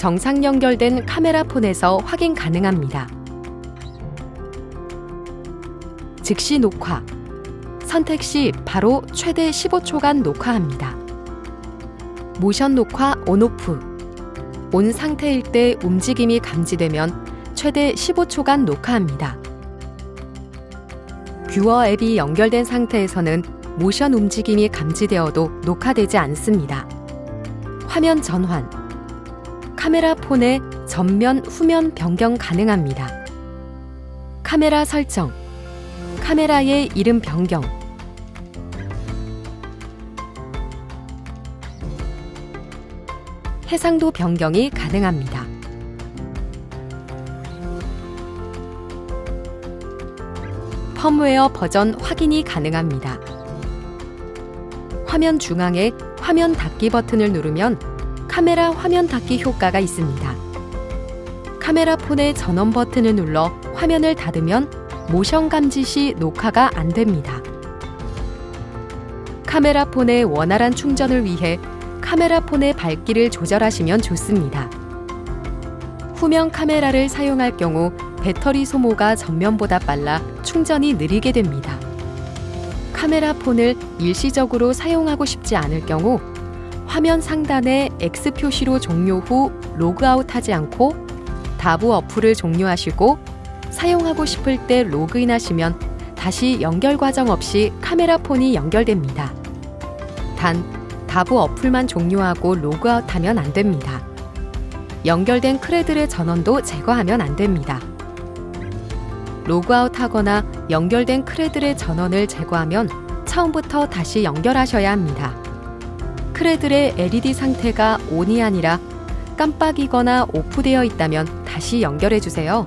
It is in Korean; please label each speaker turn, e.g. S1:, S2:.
S1: 정상 연결된 카메라 폰에서 확인 가능합니다. 즉시 녹화. 선택 시 바로 최대 15초간 녹화합니다. 모션 녹화 온오프. 온 상태일 때 움직임이 감지되면 최대 15초간 녹화합니다. 뷰어 앱이 연결된 상태에서는 모션 움직임이 감지되어도 녹화되지 않습니다. 화면 전환. 카메라 폰의 전면, 후면 변경 가능합니다. 카메라 설정. 카메라의 이름 변경. 해상도 변경이 가능합니다. 펌웨어 버전 확인이 가능합니다. 화면 중앙에 화면 닫기 버튼을 누르면 카메라 화면 닫기 효과가 있습니다. 카메라 폰의 전원 버튼을 눌러 화면을 닫으면 모션 감지 시 녹화가 안 됩니다. 카메라 폰의 원활한 충전을 위해 카메라 폰의 밝기를 조절하시면 좋습니다. 후면 카메라를 사용할 경우 배터리 소모가 전면보다 빨라 충전이 느리게 됩니다. 카메라 폰을 일시적으로 사용하고 싶지 않을 경우 화면 상단에 X 표시로 종료 후 로그아웃 하지 않고 다부 어플을 종료하시고 사용하고 싶을 때 로그인하시면 다시 연결 과정 없이 카메라 폰이 연결됩니다. 단, 다부 어플만 종료하고 로그아웃하면 안 됩니다. 연결된 크레들의 전원도 제거하면 안 됩니다. 로그아웃 하거나 연결된 크레들의 전원을 제거하면 처음부터 다시 연결하셔야 합니다. 크레들의 LED 상태가 ON이 아니라 깜빡이거나 오프되어 있다면 다시 연결해 주세요.